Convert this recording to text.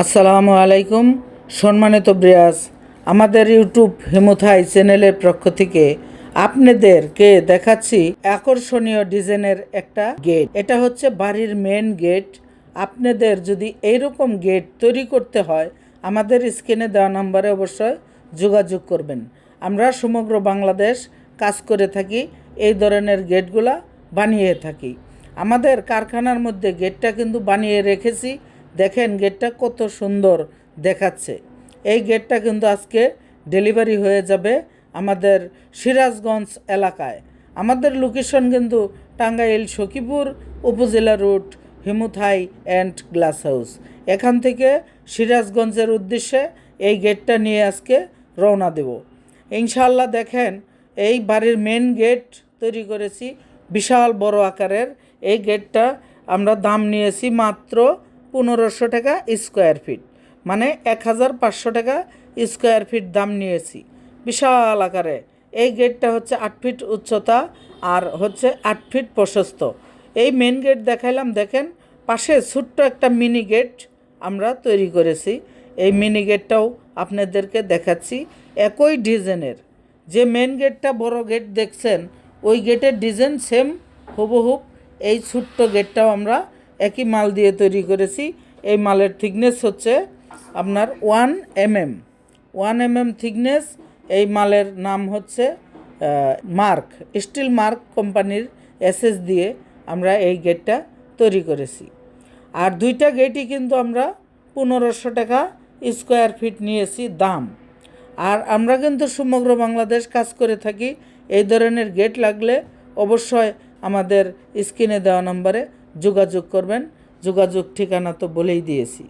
আসসালামু আলাইকুম, সম্মানিত ব্রিয়াস আমাদের ইউটিউব হেমুথাই চ্যানেলের পক্ষ থেকে আপনাদেরকে দেখাচ্ছি আকর্ষণীয় ডিজাইনের একটা গেট। এটা হচ্ছে বাড়ির মেন গেট আপনাদের যদি এইরকম গেট তৈরি করতে হয়, আমাদের স্ক্রিনে দেওয়া নম্বরে অবশ্যই যোগাযোগ করবেন। আমরা সমগ্র বাংলাদেশ কাজ করে থাকি, এই ধরনের গেটগুলা বানিয়ে থাকি। আমাদের কারখানার মধ্যে গেটটা কিন্তু বানিয়ে রেখেছি। দেখেন গেটটা কত সুন্দর দেখাচ্ছে। এই গেটটা কিন্তু আজকে ডেলিভারি হয়ে যাবে আমাদের সিরাজগঞ্জ এলাকায়। আমাদের লোকেশন কিন্তু টাঙ্গাইল সখীপুর উপজেলা রুট হিমুথাই অ্যান্ড গ্লাস হাউস। এখান থেকে সিরাজগঞ্জের উদ্দেশ্যে এই গেটটা নিয়ে আজকে রওনা দেব। ইনশাল্লাহ দেখেন, এই বাড়ির মেন গেট তৈরি করেছি, বিশাল বড় আকারের। এই গেটটা আমরা দাম নিয়েছি মাত্র পনেরোশো টাকা স্কোয়ার ফিট। মানে এক হাজার পাঁচশো টাকা স্কোয়ার ফিট দাম নিয়েছি। বিশাল আকারে। এই গেটটা হচ্ছে আট ফিট উচ্চতা আর হচ্ছে আট ফিট প্রশস্ত। এই মেন গেট দেখাইলাম, দেখেন, পাশে ছোট্ট একটা মিনি গেট আমরা তৈরি করেছি। এই মিনি গেটটাও আপনাদেরকে দেখাচ্ছি। একই ডিজাইনের। যে মেন গেটটা বড় গেট দেখছেন, ওই গেটের ডিজাইন সেম হুবহুব এই ছোট্ট গেটটাও আমরা একই মাল দিয়ে তৈরি করেছি। এই মালের থিকনেস হচ্ছে আপনার one MM one MM thickness এই মালের নাম হচ্ছে মার্ক স্টিল মার্ক কোম্পানির এসএস দিয়ে আমরা এই গেটটা তৈরি করেছি। আর দুইটা গেটই কিন্তু আমরা পনেরোশো টাকা স্কোয়ার ফিট নিয়েছি দাম। আর আমরা কিন্তু সমগ্র বাংলাদেশ কাজ করে থাকি, এই ধরনের গেট লাগলে অবশ্যই আমাদের স্ক্রিনে দেওয়া নম্বরে যোগাযোগ করবেন। যোগাযোগ ঠিকানা তো বলেই দিয়েছি।